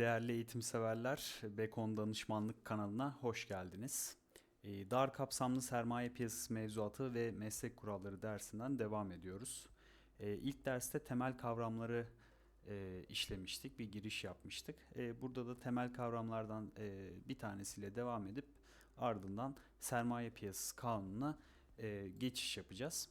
değerli eğitim severler. Bekon Danışmanlık kanalına hoş geldiniz. Ee, Dar kapsamlı sermaye piyasası mevzuatı ve meslek kuralları dersinden devam ediyoruz. Ee, İlk derste temel kavramları e, işlemiştik, bir giriş yapmıştık. Ee, Burada da temel kavramlardan e, bir tanesiyle devam edip ardından sermaye piyasası kanununa e, geçiş yapacağız.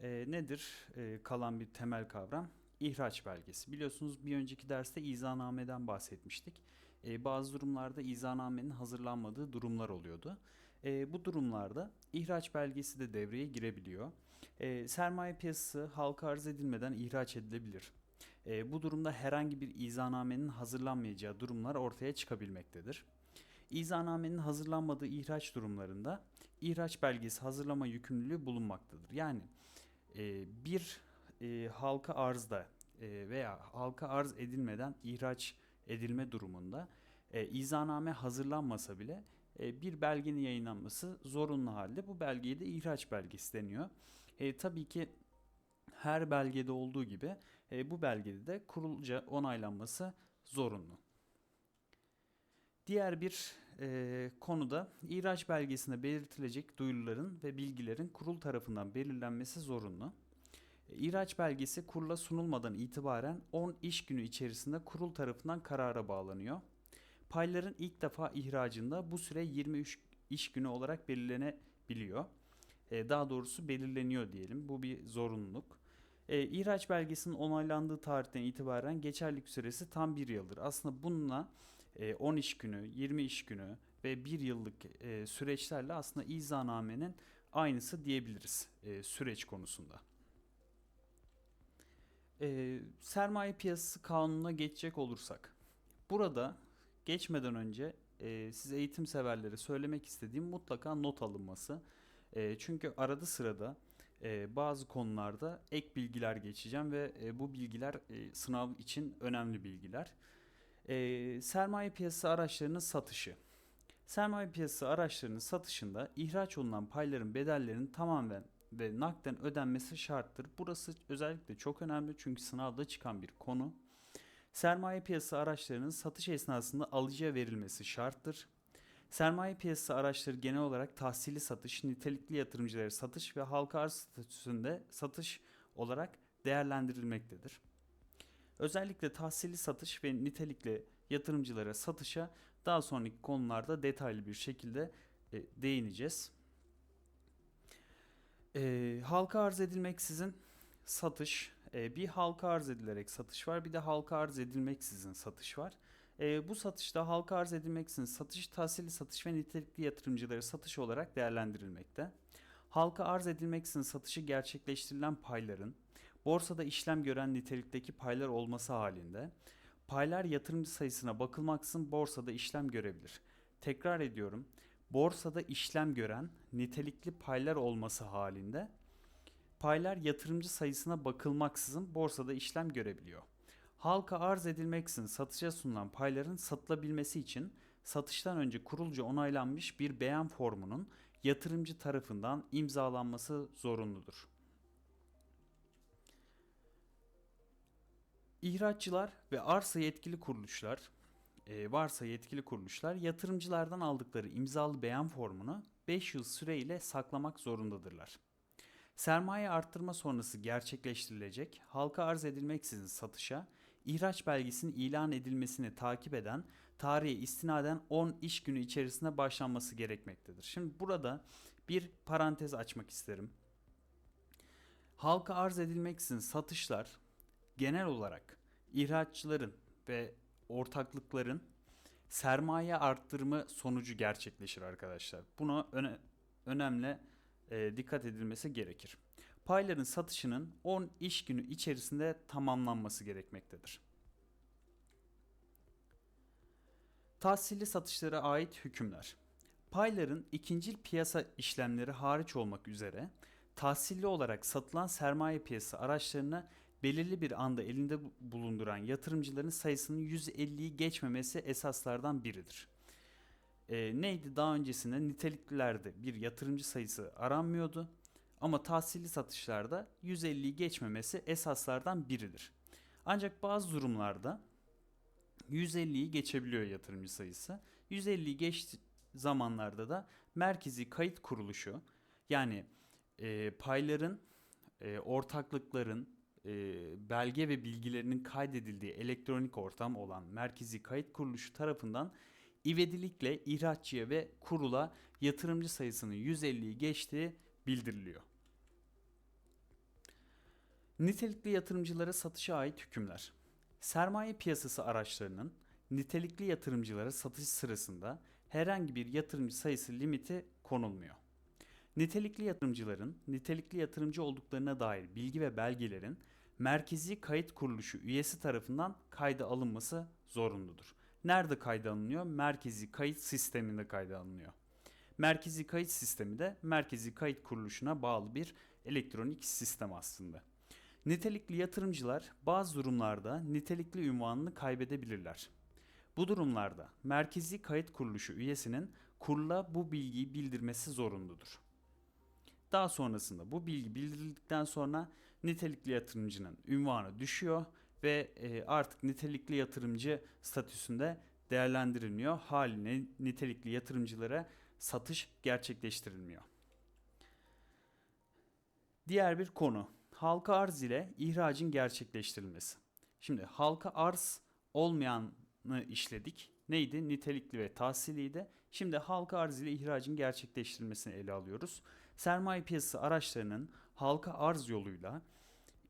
Nedir kalan bir temel kavram? İhraç belgesi. Biliyorsunuz bir önceki derste izahnameden bahsetmiştik. E, bazı durumlarda izahnamenin hazırlanmadığı durumlar oluyordu. E, bu durumlarda ihraç belgesi de devreye girebiliyor. E, sermaye piyasası halka arz edilmeden ihraç edilebilir. E, bu durumda herhangi bir izahnamenin hazırlanmayacağı durumlar ortaya çıkabilmektedir. İzahnamenin hazırlanmadığı ihraç durumlarında ihraç belgesi hazırlama yükümlülüğü bulunmaktadır. Yani e, bir e, halka arzda e, veya halka arz edilmeden ihraç edilme durumunda e, izahname hazırlanmasa bile e, bir belgenin yayınlanması zorunlu halde bu belgeye de ihraç belgesi deniyor. E, tabii ki her belgede olduğu gibi e, bu belgede de kurulca onaylanması zorunlu. Diğer bir e, konuda ihraç belgesinde belirtilecek duyuruların ve bilgilerin kurul tarafından belirlenmesi zorunlu. İhraç belgesi kurula sunulmadan itibaren 10 iş günü içerisinde kurul tarafından karara bağlanıyor. Payların ilk defa ihracında bu süre 23 iş günü olarak belirlenebiliyor. E, Daha doğrusu belirleniyor diyelim. Bu bir zorunluluk. E, ihraç belgesinin onaylandığı tarihten itibaren geçerlilik süresi tam bir yıldır. Aslında bununla e, 10 iş günü, 20 iş günü ve 1 yıllık e, süreçlerle aslında izahnamenin aynısı diyebiliriz e, süreç konusunda. E, sermaye piyasası kanununa geçecek olursak. Burada geçmeden önce e, siz eğitim severlere söylemek istediğim mutlaka not alınması. E, çünkü arada sırada e, bazı konularda ek bilgiler geçeceğim ve e, bu bilgiler e, sınav için önemli bilgiler. E, sermaye piyasası araçlarının satışı. Sermaye piyasası araçlarının satışında ihraç olunan payların bedellerinin tamamen ve nakden ödenmesi şarttır. Burası özellikle çok önemli çünkü sınavda çıkan bir konu. Sermaye piyasası araçlarının satış esnasında alıcıya verilmesi şarttır. Sermaye piyasası araçları genel olarak tahsili satış, nitelikli yatırımcılara satış ve halka arz statüsünde satış olarak değerlendirilmektedir. Özellikle tahsili satış ve nitelikli yatırımcılara satışa daha sonraki konularda detaylı bir şekilde e, değineceğiz. E, halka arz edilmeksizin satış, e, bir halka arz edilerek satış var, bir de halka arz edilmeksizin satış var. E, bu satışta halka arz edilmeksizin satış, tahsili satış ve nitelikli yatırımcılara satış olarak değerlendirilmekte. Halka arz edilmeksizin satışı gerçekleştirilen payların borsada işlem gören nitelikteki paylar olması halinde paylar yatırımcı sayısına bakılmaksızın borsada işlem görebilir. Tekrar ediyorum. Borsada işlem gören nitelikli paylar olması halinde paylar yatırımcı sayısına bakılmaksızın borsada işlem görebiliyor. Halka arz edilmeksizin satışa sunulan payların satılabilmesi için satıştan önce kurulca onaylanmış bir beyan formunun yatırımcı tarafından imzalanması zorunludur. İhraççılar ve arsa yetkili kuruluşlar, varsa yetkili kuruluşlar yatırımcılardan aldıkları imzalı beyan formunu 5 yıl süreyle saklamak zorundadırlar. Sermaye arttırma sonrası gerçekleştirilecek halka arz edilmeksizin satışa ihraç belgesinin ilan edilmesini takip eden tarihe istinaden 10 iş günü içerisinde başlanması gerekmektedir. Şimdi burada bir parantez açmak isterim. Halka arz edilmeksizin satışlar genel olarak ihraççıların ve ortaklıkların sermaye arttırımı sonucu gerçekleşir arkadaşlar. Buna öne, önemli e, dikkat edilmesi gerekir. Payların satışının 10 iş günü içerisinde tamamlanması gerekmektedir. Tahsili satışlara ait hükümler. Payların ikincil piyasa işlemleri hariç olmak üzere tahsilli olarak satılan sermaye piyasası araçlarına belirli bir anda elinde bulunduran yatırımcıların sayısının 150'yi geçmemesi esaslardan biridir. E, neydi daha öncesinde niteliklilerde bir yatırımcı sayısı aranmıyordu ama tahsili satışlarda 150'yi geçmemesi esaslardan biridir. Ancak bazı durumlarda 150'yi geçebiliyor yatırımcı sayısı. 150'yi geç zamanlarda da merkezi kayıt kuruluşu yani e, payların, e, ortaklıkların, e, belge ve bilgilerinin kaydedildiği elektronik ortam olan merkezi kayıt kuruluşu tarafından ivedilikle ihraççıya ve kurula yatırımcı sayısının 150'yi geçtiği bildiriliyor. Nitelikli yatırımcılara satışa ait hükümler. Sermaye piyasası araçlarının nitelikli yatırımcılara satış sırasında herhangi bir yatırımcı sayısı limiti konulmuyor. Nitelikli yatırımcıların nitelikli yatırımcı olduklarına dair bilgi ve belgelerin merkezi kayıt kuruluşu üyesi tarafından kayda alınması zorunludur. Nerede kayda alınıyor? Merkezi kayıt sisteminde kayda alınıyor. Merkezi kayıt sistemi de merkezi kayıt kuruluşuna bağlı bir elektronik sistem aslında. Nitelikli yatırımcılar bazı durumlarda nitelikli ünvanını kaybedebilirler. Bu durumlarda merkezi kayıt kuruluşu üyesinin kurula bu bilgiyi bildirmesi zorunludur. Daha sonrasında bu bilgi bildirildikten sonra nitelikli yatırımcının ünvanı düşüyor ve e, artık nitelikli yatırımcı statüsünde değerlendirilmiyor. Haline nitelikli yatırımcılara satış gerçekleştirilmiyor. Diğer bir konu halka arz ile ihracın gerçekleştirilmesi. Şimdi halka arz olmayanı işledik. Neydi? Nitelikli ve tahsiliydi. Şimdi halka arz ile ihracın gerçekleştirilmesini ele alıyoruz. Sermaye piyasası araçlarının halka arz yoluyla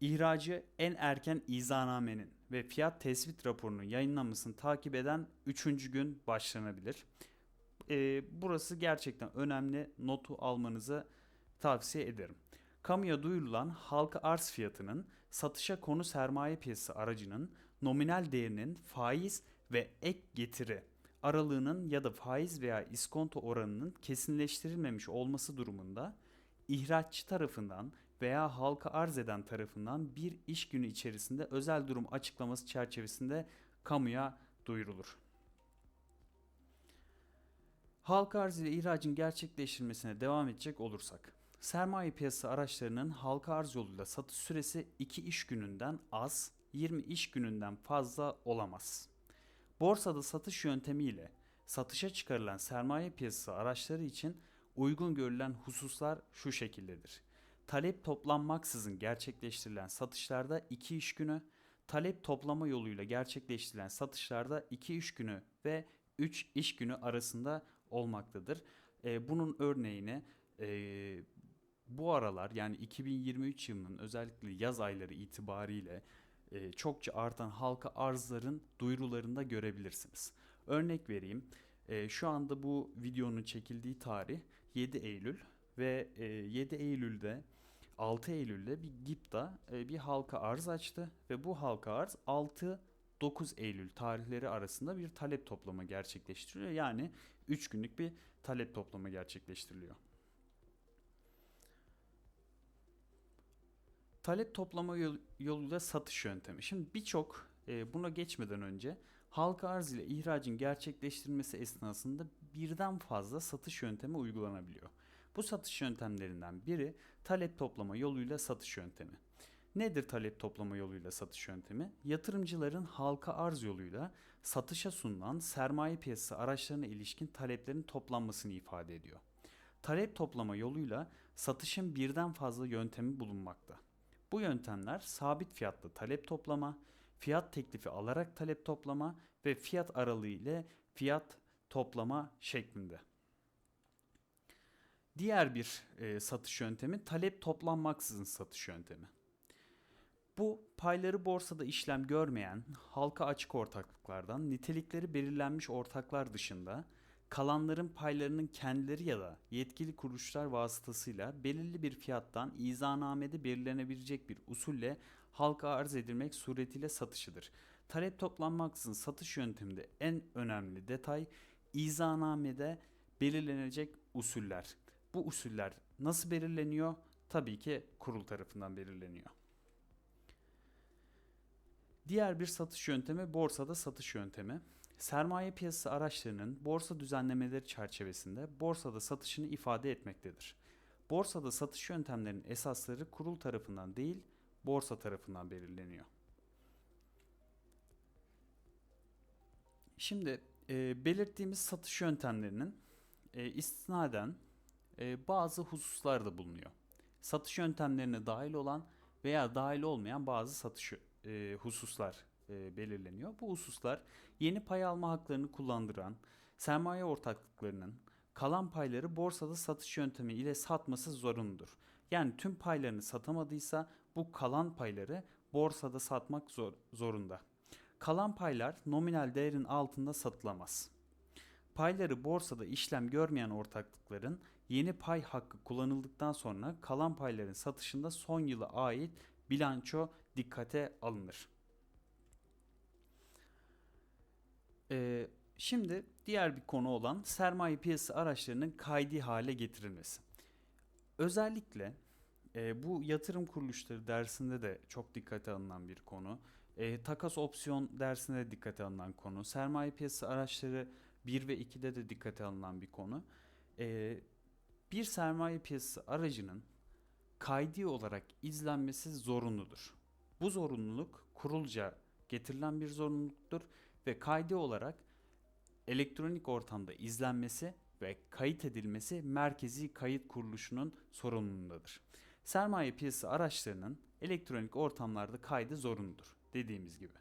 ihracı en erken izanamenin ve fiyat tespit raporunun yayınlanmasını takip eden 3. gün başlanabilir. Ee, burası gerçekten önemli. Notu almanızı tavsiye ederim. Kamuya duyurulan halka arz fiyatının satışa konu sermaye piyasası aracının nominal değerinin faiz ve ek getiri aralığının ya da faiz veya iskonto oranının kesinleştirilmemiş olması durumunda ihraççı tarafından veya halka arz eden tarafından bir iş günü içerisinde özel durum açıklaması çerçevesinde kamuya duyurulur. Halka arz ile ihracın gerçekleştirilmesine devam edecek olursak, sermaye piyasası araçlarının halka arz yoluyla satış süresi 2 iş gününden az, 20 iş gününden fazla olamaz. Borsada satış yöntemiyle satışa çıkarılan sermaye piyasası araçları için uygun görülen hususlar şu şekildedir. Talep toplanmaksızın gerçekleştirilen satışlarda 2 iş günü, talep toplama yoluyla gerçekleştirilen satışlarda 2 iş günü ve 3 iş günü arasında olmaktadır. E, bunun örneğini e, bu aralar yani 2023 yılının özellikle yaz ayları itibariyle e, çokça artan halka arzların duyurularında görebilirsiniz. Örnek vereyim. Şu anda bu videonun çekildiği tarih 7 Eylül ve e, 7 Eylül'de 6 Eylül'de bir GİP'ta e, bir halka arz açtı ve bu halka arz 6 9 Eylül tarihleri arasında bir talep toplama gerçekleştiriliyor. Yani 3 günlük bir talep toplama gerçekleştiriliyor. Talep toplama yol, yoluyla satış yöntemi. Şimdi birçok e, buna geçmeden önce halka arz ile ihracın gerçekleştirilmesi esnasında birden fazla satış yöntemi uygulanabiliyor. Bu satış yöntemlerinden biri talep toplama yoluyla satış yöntemi. Nedir talep toplama yoluyla satış yöntemi? Yatırımcıların halka arz yoluyla satışa sunulan sermaye piyasası araçlarına ilişkin taleplerin toplanmasını ifade ediyor. Talep toplama yoluyla satışın birden fazla yöntemi bulunmakta. Bu yöntemler sabit fiyatlı talep toplama, fiyat teklifi alarak talep toplama ve fiyat aralığı ile fiyat toplama şeklinde. Diğer bir e, satış yöntemi talep toplanmaksızın satış yöntemi. Bu payları borsada işlem görmeyen halka açık ortaklıklardan nitelikleri belirlenmiş ortaklar dışında kalanların paylarının kendileri ya da yetkili kuruluşlar vasıtasıyla belirli bir fiyattan izanamede belirlenebilecek bir usulle halka arz edilmek suretiyle satışıdır. Talep toplanmaksızın satış yönteminde en önemli detay izanamede belirlenecek usuller. Bu usuller nasıl belirleniyor? Tabii ki kurul tarafından belirleniyor. Diğer bir satış yöntemi borsada satış yöntemi. Sermaye piyasası araçlarının borsa düzenlemeleri çerçevesinde borsada satışını ifade etmektedir. Borsada satış yöntemlerinin esasları kurul tarafından değil, borsa tarafından belirleniyor. Şimdi e, belirttiğimiz satış yöntemlerinin e, istinaden e, bazı hususlar da bulunuyor. Satış yöntemlerine dahil olan veya dahil olmayan bazı satış e, hususlar e, belirleniyor. Bu hususlar yeni pay alma haklarını kullandıran sermaye ortaklıklarının kalan payları borsada satış yöntemi ile satması zorunludur. Yani tüm paylarını satamadıysa bu kalan payları borsada satmak zor, zorunda. Kalan paylar nominal değerin altında satılamaz. Payları borsada işlem görmeyen ortaklıkların yeni pay hakkı kullanıldıktan sonra kalan payların satışında son yıla ait bilanço dikkate alınır. Ee, şimdi diğer bir konu olan sermaye piyasası araçlarının kaydi hale getirilmesi. Özellikle e, bu yatırım kuruluşları dersinde de çok dikkate alınan bir konu. E, takas opsiyon dersinde de dikkate alınan konu. Sermaye piyasası araçları 1 ve 2'de de dikkate alınan bir konu. E, bir sermaye piyasası aracının kaydi olarak izlenmesi zorunludur. Bu zorunluluk kurulca getirilen bir zorunluluktur ve kaydi olarak elektronik ortamda izlenmesi ve kayıt edilmesi merkezi kayıt kuruluşunun sorumluluğundadır. Sermaye piyasası araçlarının elektronik ortamlarda kaydı zorunludur dediğimiz gibi.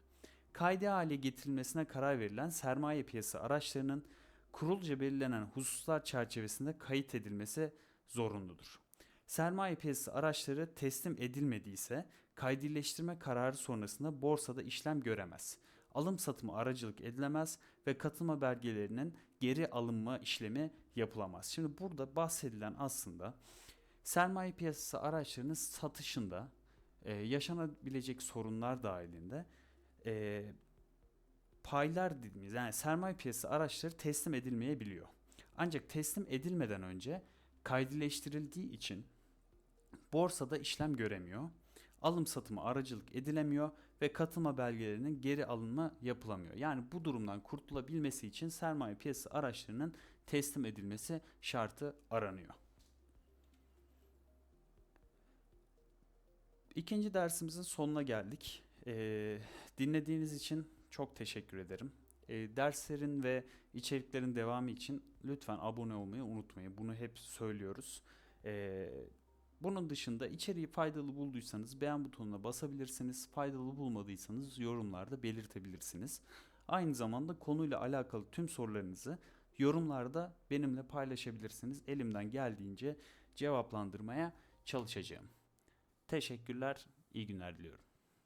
Kaydı hale getirilmesine karar verilen sermaye piyasası araçlarının kurulca belirlenen hususlar çerçevesinde kayıt edilmesi zorunludur. Sermaye piyasası araçları teslim edilmediyse kaydileştirme kararı sonrasında borsada işlem göremez. Alım satımı aracılık edilemez ve katılma belgelerinin geri alınma işlemi yapılamaz. Şimdi burada bahsedilen aslında sermaye piyasası araçlarının satışında e, yaşanabilecek sorunlar dahilinde e, paylar dediğimiz yani sermaye piyasası araçları teslim edilmeyebiliyor. Ancak teslim edilmeden önce kaydileştirildiği için borsada işlem göremiyor. Alım satımı aracılık edilemiyor ve katılma belgelerinin geri alınma yapılamıyor. Yani bu durumdan kurtulabilmesi için sermaye piyasası araçlarının teslim edilmesi şartı aranıyor. İkinci dersimizin sonuna geldik. Ee, dinlediğiniz için çok teşekkür ederim. Ee, derslerin ve içeriklerin devamı için lütfen abone olmayı unutmayın. Bunu hep söylüyoruz. Ee, bunun dışında içeriği faydalı bulduysanız beğen butonuna basabilirsiniz. Faydalı bulmadıysanız yorumlarda belirtebilirsiniz. Aynı zamanda konuyla alakalı tüm sorularınızı yorumlarda benimle paylaşabilirsiniz. Elimden geldiğince cevaplandırmaya çalışacağım. Teşekkürler, iyi günler diliyorum.